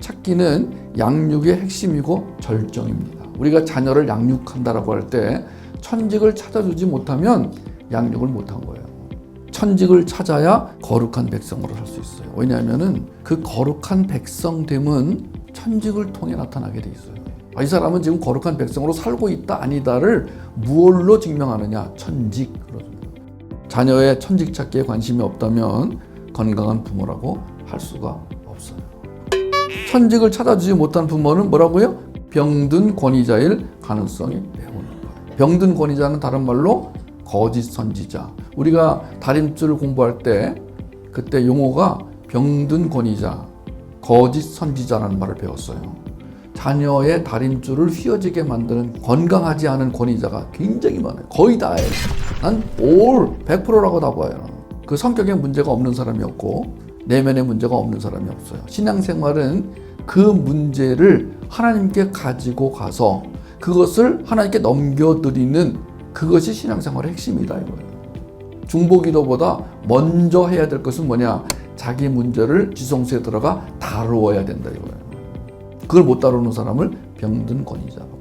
찾기는 양육의 핵심이고 절정입니다. 우리가 자녀를 양육한다라고 할 때 천직을 찾아주지 못하면 양육을 못한 거예요. 천직을 찾아야 거룩한 백성으로 살 수 있어요. 왜냐하면은 그 거룩한 백성됨은 천직을 통해 나타나게 돼 있어요. 아, 이 사람은 지금 거룩한 백성으로 살고 있다 아니다를 무엇로 증명하느냐? 천직. 자녀의 천직 찾기에 관심이 없다면 건강한 부모라고 할 수가 없어요. 천직을 찾아주지 못한 부모는 뭐라고요? 병든 권위자일 가능성이 매우 높아요. 병든 권위자는 다른 말로 거짓 선지자. 우리가 다림줄 공부할 때 그때 용어가 병든 권위자, 거짓 선지자라는 말을 배웠어요. 자녀의 다림줄을 휘어지게 만드는 건강하지 않은 권위자가 굉장히 많아요. 거의 다예요. 난올 100%라고 다 봐요. 그 성격에 문제가 없는 사람이 없고 내면에 문제가 없는 사람이 없어요. 신앙생활은 그 문제를 하나님께 가지고 가서 그것을 하나님께 넘겨드리는 그것이 신앙생활의 핵심이다 이거예요. 중보기도보다 먼저 해야 될 것은 뭐냐? 자기 문제를 지성소에 들어가 다루어야 된다 이거예요. 그걸 못 다루는 사람을 병든 권위자라고.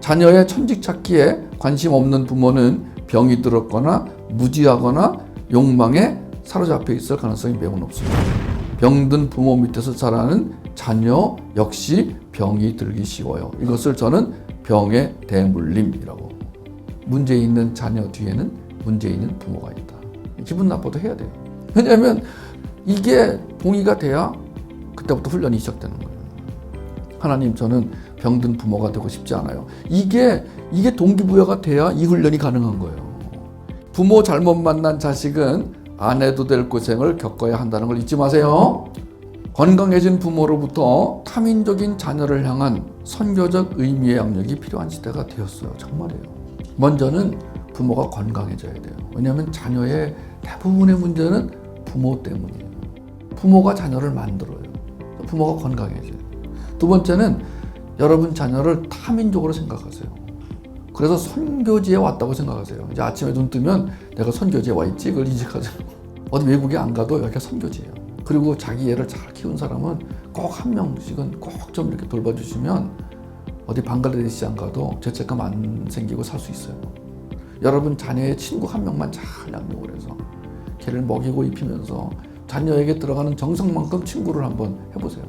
자녀의 천직 찾기에 관심 없는 부모는 병이 들었거나 무지하거나 욕망에 사로잡혀 있을 가능성이 매우 높습니다. 병든 부모 밑에서 자라는 자녀 역시 병이 들기 쉬워요. 이것을 저는 병의 대물림이라고. 문제 있는 자녀 뒤에는 문제 있는 부모가 있다. 기분 나빠도 해야 돼요. 왜냐하면 이게 동의가 돼야 그때부터 훈련이 시작되는 거예요. 하나님 저는 병든 부모가 되고 싶지 않아요. 이게 이게 동기부여가 돼야 이 훈련이 가능한 거예요. 부모 잘못 만난 자식은 안 해도 될 고생을 겪어야 한다는 걸 잊지 마세요. 건강해진 부모로부터 타민적인 자녀를 향한 선교적 의미의 양육이 필요한 시대가 되었어요. 정말이에요. 먼저는 부모가 건강해져야 돼요. 왜냐하면 자녀의 대부분의 문제는 부모 때문이에요. 부모가 자녀를 만들어요. 부모가 건강해져요. 두 번째는 여러분 자녀를 타민족으로 생각하세요. 그래서 선교지에 왔다고 생각하세요. 이제 아침에 눈 뜨면 내가 선교지에 와 있지? 그걸 인식하세요. 어디 외국에 안 가도 여기가 선교지예요. 그리고 자기 애를 잘 키운 사람은 꼭 한 명씩은 꼭 좀 이렇게 돌봐주시면 어디 방글라데시 안 가도 죄책감 안 생기고 살 수 있어요. 여러분 자녀의 친구 한 명만 잘 양육을 해서 걔를 먹이고 입히면서 자녀에게 들어가는 정성만큼 친구를 한번 해보세요.